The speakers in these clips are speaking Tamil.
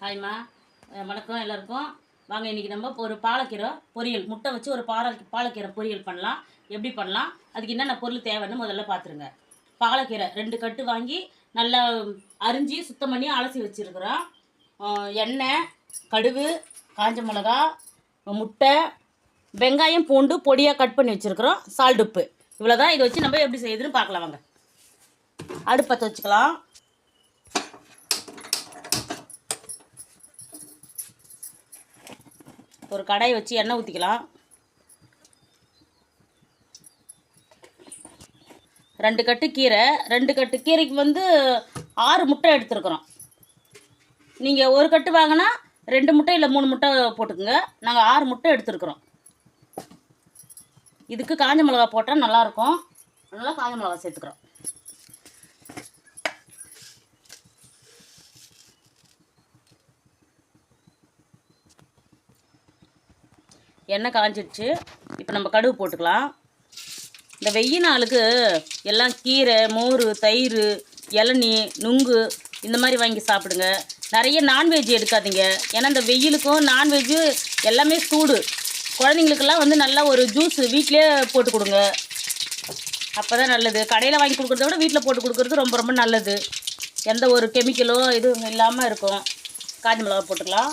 ஹாய்மா. வணக்கம் எல்லாருக்கும். வாங்க இன்றைக்கி நம்ம ஒரு பாலக்கீரை பொரியல். முட்டை வச்சு ஒரு பால பாலக்கீரை பொரியல் பண்ணலாம். எப்படி பண்ணலாம்? அதுக்கு என்னென்ன பொருள் தேவைன்னு முதல்ல பார்த்துருங்க. பாலக்கீரை ரெண்டு கட்டு வாங்கி நல்லா அரிஞ்சு சுத்தம் பண்ணி அலசி வச்சுருக்குறோம். எண்ணெய் கடுகு காஞ்ச மிளகா முட்டை வெங்காயம் பூண்டு பொடியாக கட் பண்ணி வச்சுருக்குறோம். சால்ட் உப்பு. இவ்வளோ தான் இதை வச்சு நம்ம எப்படி செய்யுதுன்னு பார்க்கலாம். வாங்க. அடுப்பத்தை வச்சுக்கலாம் ஒரு கடாய் வச்சு எண்ணெய் ஊற்றிக்கலாம் ரெண்டு கட்டு கீரை ரெண்டு கட்டு கீரைக்கு வந்து ஆறு முட்டை எடுத்துருக்குறோம். நீங்கள் ஒரு கட்டு வாங்கினா ரெண்டு முட்டை இல்லை மூணு முட்டை போட்டுக்குங்க. நாங்கள் ஆறு முட்டை எடுத்துருக்குறோம். இதுக்கு காஞ்ச மிளகா போட்டால் நல்லாயிருக்கும் நல்லா காஞ்ச மிளகா சேர்த்துக்கிறோம். எண்ணெய் காஞ்சிடுச்சு இப்போ நம்ம கடுகு போட்டுக்கலாம். இந்த வெய்ய நாளுக்கு எல்லாம் கீரை மோர் தயிர் இளநீ நுங்கு இந்த மாதிரி வாங்கி சாப்பிடுங்க. நிறைய நான்வெஜ் எடுக்காதீங்க. ஏன்னா இந்த வெயிலுக்கும் நான்வெஜ்ஜு எல்லாமே சூடு. குழந்தைங்களுக்கெல்லாம் வந்து நல்லா ஒரு ஜூஸ் வீட்டிலே போட்டு கொடுங்க. அப்போ தான் நல்லது. கடையில் வாங்கி கொடுக்குறத விட வீட்டில் போட்டு கொடுக்குறது ரொம்ப ரொம்ப நல்லது. எந்த ஒரு கெமிக்கலோ இதுவும் இல்லாமல் இருக்கும். காஞ்சி மிளகா போட்டுக்கலாம்.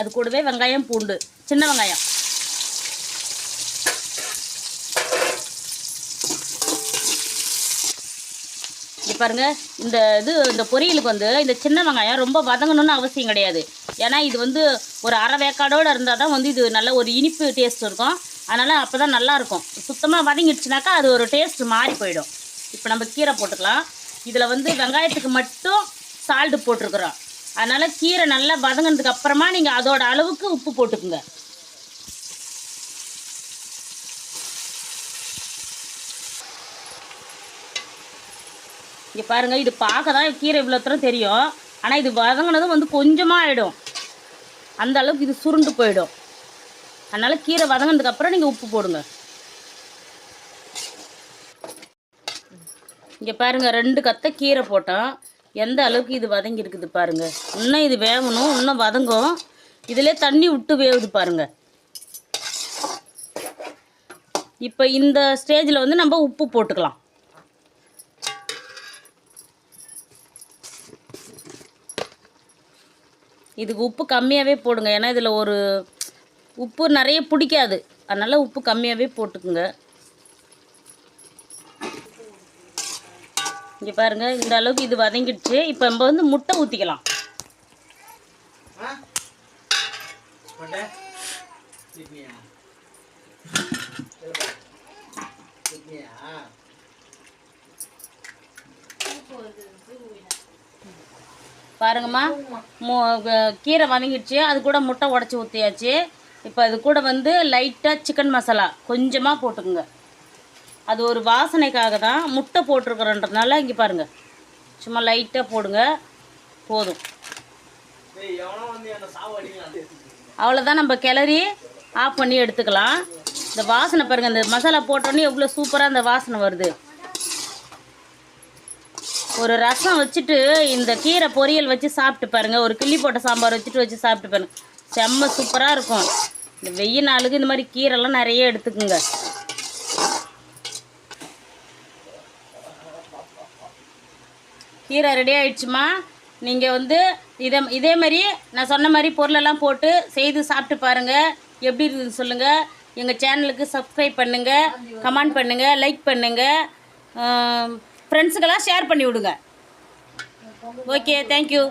அது கூடவே வெங்காயம் பூண்டு. சின்ன வெங்காயம். பாருங்க இந்த இது இந்த பொரியலுக்கு வந்து இந்த சின்ன வெங்காயம் ரொம்ப வதங்கணும்னு அவசியம் கிடையாது. ஏன்னா இது வந்து ஒரு அரை வேக்காடோடு இருந்தால் தான் வந்து இது நல்ல ஒரு இனிப்பு டேஸ்ட் இருக்கும். அதனால் அப்போ தான் நல்லாயிருக்கும். சுத்தமாக வதங்கிடுச்சுனாக்கா அது ஒரு டேஸ்ட் மாறி போயிடும். இப்போ நம்ம கீரை போட்டுக்கலாம். இதில் வந்து வெங்காயத்துக்கு மட்டும் சால்ட்டு போட்டிருக்குறோம். அதனால் கீரை நல்லா வதங்கினதுக்கு அப்புறமா நீங்கள் அதோட அளவுக்கு உப்பு போட்டுக்குங்க. இங்கே பாருங்கள் இது பார்க்க தான் கீரை இவ்வளோ தூரம் தெரியும். ஆனால் இது வதங்கினதும் வந்து கொஞ்சமாக ஆகிடும் அந்த அளவுக்கு இது சுருண்டு போயிடும். அதனால் கீரை வதங்கினதுக்கப்புறம் நீங்கள் உப்பு போடுங்க. இங்கே பாருங்கள் ரெண்டு கத்தை கீரை போட்டோம். எந்த அளவுக்கு இது வதங்கி இருக்குது பாருங்க. இன்னும் இது வேகணும் இன்னும் வதங்கும். இதிலே தண்ணி விட்டு வேவுது பாருங்க. இப்போ இந்த ஸ்டேஜில் வந்து நம்ம உப்பு போட்டுக்கலாம். இதுக்கு உப்பு கம்மியாகவே போடுங்க. ஏன்னா இதில் ஒரு உப்பு நிறைய பிடிக்காது. அதனால் உப்பு கம்மியாகவே போட்டுக்குங்க. இங்கே பாருங்க இந்த அளவுக்கு இது வதங்கிடுச்சு. இப்போ நம்ம வந்து முட்டை ஊற்றிக்கலாம் பாருங்கம்மா கீரை வதங்கிடுச்சு. அது கூட முட்டை உடச்சி ஊற்றியாச்சு இப்போ அது கூட வந்து லைட்டாக சிக்கன் மசாலா கொஞ்சமாக போட்டுக்குங்க. அது ஒரு வாசனைக்காக தான் முட்டை போட்டிருக்கிறன்றதுனால இங்கே பாருங்கள் சும்மா லைட்டாக போடுங்க. போதும். அவ்வளோதான் நம்ம கிளறி ஆஃப் பண்ணி எடுத்துக்கலாம். இந்த வாசனை பாருங்கள் இந்த மசாலா போட்டோன்னே எவ்வளோ சூப்பராக இந்த வாசனை வருது. ஒரு ரசம் வச்சுட்டு இந்த கீரை பொரியல் வச்சு சாப்பிட்டு பாருங்க. ஒரு கிள்ளி போட்ட சாம்பார் வச்சுட்டு வச்சு சாப்பிட்டு பாருங்க. செம்ம சூப்பராக இருக்கும். இந்த வெயில் நாளுக்கு இந்த மாதிரி கீரைலாம் நிறைய எடுத்துக்குங்க. கீரை ரெடி ஆயிடுச்சுமா? நீங்கள் வந்து இதை இதே மாதிரி நான் சொன்ன மாதிரி பொருளெல்லாம் போட்டு செய்து சாப்பிட்டு பாருங்கள் எப்படி இருக்குதுன்னு சொல்லுங்கள் எங்கள் சேனலுக்கு சப்ஸ்கிரைப் பண்ணுங்கள் கமெண்ட் பண்ணுங்கள் லைக் பண்ணுங்கள் ஃப்ரெண்ட்ஸுக்கெல்லாம் ஷேர் பண்ணி விடுங்க. Okay thank you